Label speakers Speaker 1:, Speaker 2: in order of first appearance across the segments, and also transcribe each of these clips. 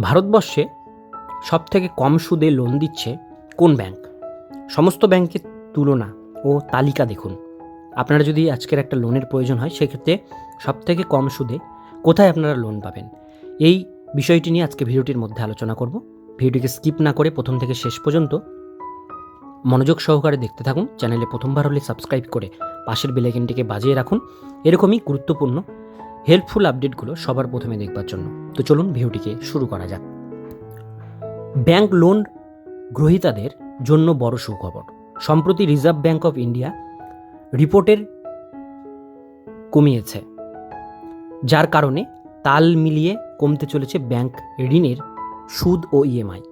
Speaker 1: ভারতবর্ষে সবথেকে কম সুদে লোন দিচ্ছে কোন ব্যাংক? সমস্ত ব্যাংকের তুলনা ও তালিকা দেখুন। আপনারা যদি আজকের একটা লোনের প্রয়োজন হয়, সেক্ষেত্রে সবথেকে কম সুদে কোথায় আপনারা লোন পাবেন? এই বিষয়টি নিয়ে আজকে ভিডিওটির মধ্যে আলোচনা করব। ভিডিওটিকে স্কিপ না করে প্রথম থেকে শেষ পর্যন্ত মনোযোগ সহকারে দেখতে থাকুন। চ্যানেলে প্রথমবার হলে সাবস্ক্রাইব করে পাশের বেলাইকনটিকে বাজিয়ে রাখুন। এরকমই গুরুত্বপূর্ণ হেল্পফুল আপডেটগুলো সবার প্রথমে দেখবার জন্য। তো চলুন ভিডিওটিকে শুরু করা যাক। ব্যাংক লোন গ্রহীতাদের জন্য বড় সুখবর। সম্প্রতি রিজার্ভ ব্যাংক অফ ইন্ডিয়া রিপোর্টের কমিয়েছে, যার কারণে তাল মিলিয়ে কমতে চলেছে ব্যাংক ঋণের সুদ ও ইএমআই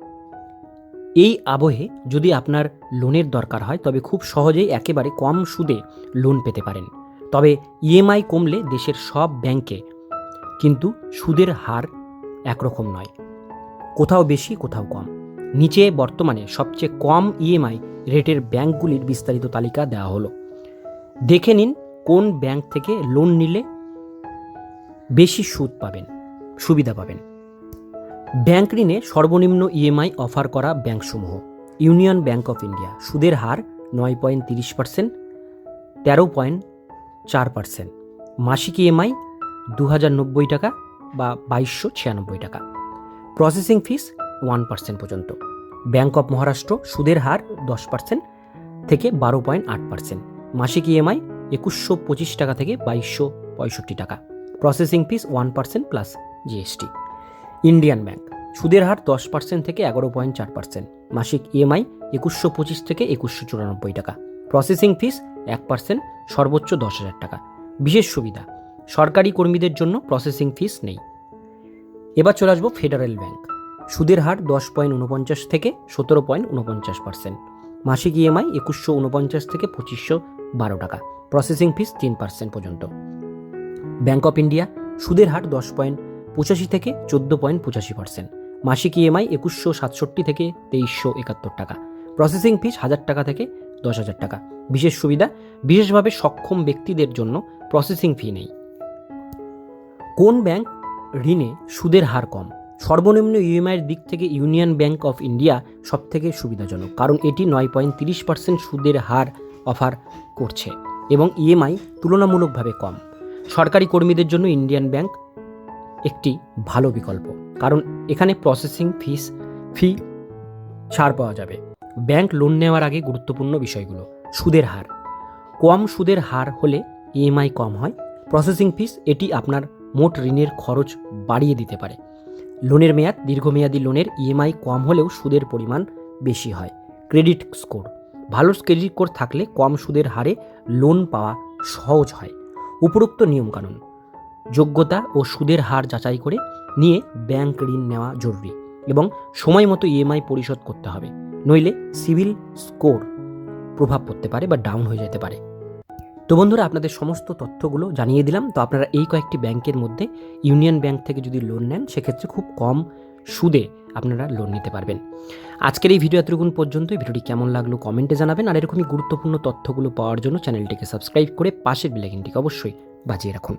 Speaker 1: এই আবহে যদি আপনার লোনের দরকার হয়, তবে খুব সহজেই একেবারে কম সুদে লোন পেতে পারেন। তবে ইএমআই কমলে দেশের সব ব্যাংকে কিন্তু সুদের হার একরকম নয়। কোথাও বেশি, কোথাও কম। নিচে বর্তমানে সবচেয়ে কম ইএমআই রেটের ব্যাংকগুলির বিস্তারিত তালিকা দেওয়া হলো। দেখে নিন কোন ব্যাংক থেকে লোন নিলে বেশি সুদ পাবেন, সুবিধা পাবেন। ব্যাংক ঋণে সর্বনিম্ন ইএমআই অফার করা ব্যাংকসমূহ। Union Bank of India. সুদের হার নয় পয়েন্ট তিরিশ পার্সেন্ট, তেরো পয়েন্ট চার পার্সেন্ট মাসিক ইএমআই দু হাজার নব্বই টাকা বা বাইশশো ছিয়ানব্বই টাকা। প্রসেসিং ফিস ওয়ান পার্সেন্ট পর্যন্ত। ব্যাঙ্ক অফ মহারাষ্ট্র সুদের হার দশ পার্সেন্ট থেকে বারো পয়েন্ট আট পার্সেন্ট মাসিক ইএমআই একুশশো পঁচিশ টাকা থেকে বাইশশো পঁয়ষট্টি টাকা। Processing fees one percent plus GST Indian Bank সুদের হার দশ পার্সেন্ট থেকে এগারো পয়েন্ট চার পার্সেন্ট মাসিক ইএমআই একুশশো পঁচিশ থেকে একুশশো চুরানব্বই টাকা। প্রসেসিং ফিস এক পার্সেন্ট, সর্বোচ্চ দশ হাজার টাকা। বিশেষ সুবিধা, সরকারি কর্মীদের জন্য প্রসেসিং ফিস নেই। এবার চলে আসব ফেডারেল ব্যাংক। সুদের হার দশ পয়েন্ট উনপঞ্চাশ থেকে সতেরো পয়েন্ট উনপঞ্চাশ পার্সেন্ট। মাসিক ইএমআই একুশশো উনপঞ্চাশ থেকে পঁচিশশো বারো টাকা। প্রসেসিং ফিস তিন পার্সেন্ট পর্যন্ত। ব্যাংক অফ ইন্ডিয়া, সুদের হার দশ পয়েন্ট পঁচাশি থেকে চোদ্দ পয়েন্ট পঁচাশি পার্সেন্ট। মাসিক ইএমআই একুশশো সাতষট্টি থেকে তেইশশো একাত্তর টাকা। প্রসেসিং ফিস হাজার টাকা থেকে দশ হাজার টাকা। বিশেষ সুবিধা, বিশেষভাবে সক্ষম ব্যক্তিদের জন্য প্রসেসিং ফি নেই। কোন ব্যাংক ঋণে সুদের হার কম? সর্বনিম্ন ইএমআইয়ের দিক থেকে ইউনিয়ন ব্যাংক অফ ইন্ডিয়া সবথেকে সুবিধাজনক, কারণ এটি নয় পয়েন্ট তিরিশ পার্সেন্ট সুদের হার অফার করছে এবং ইএমআই তুলনামূলকভাবে কম। সরকারি কর্মীদের জন্য ইন্ডিয়ান ব্যাংক একটি ভালো বিকল্প, কারণ এখানে প্রসেসিং ফিস ফি ছাড় পাওয়া যাবে। ব্যাংক লোন নেওয়ার আগে গুরুত্বপূর্ণ বিষয়গুলো। সুদের হার। কম সুদের হার হলে ইএমআই কম হয়। প্রসেসিং ফিস এটি আপনার মোট ঋণের খরচ বাড়িয়ে দিতে পারে। লোনের মেয়াদ, দীর্ঘমেয়াদী লোনের ইএমআই কম হলেও সুদের পরিমাণ বেশি হয়। Credit score. ভালো ক্রেডিট স্কোর থাকলে কম সুদের হারে লোন পাওয়া সহজ হয়। উপরোক্ত নিয়মকানুন। যোগ্যতা ও সুদের হার যাচাই করে নিয়ে ব্যাংক ঋণ নেওয়া জরুরি এবং সময় মতো ইএমআই পরিশোধ করতে হবে। নইলে সিভিল স্কোর প্রভাব পড়তে পারে বা ডাউন হয়ে যেতে পারে। তো বন্ধুরা, আপনাদের সমস্ত তথ্যগুলো জানিয়ে দিলাম। তো আপনারা এই কয়েকটি ব্যাংকের মধ্যে ইউনিয়ন ব্যাংক থেকে যদি লোন নেন, সেক্ষেত্রে খুব কম সুদে আপনারা লোন নিতে পারবেন। আজকের এই ভিডিও এতটুকুন পর্যন্ত ভিডিওটি কেমন লাগল কমেন্টে জানাবেন। আর এরকমই গুরুত্বপূর্ণ তথ্যগুলো পাওয়ার জন্য চ্যানেলটিকে সাবস্ক্রাইব করে পাশের বেলাইকনটিকে অবশ্যই বাজিয়ে রাখুন।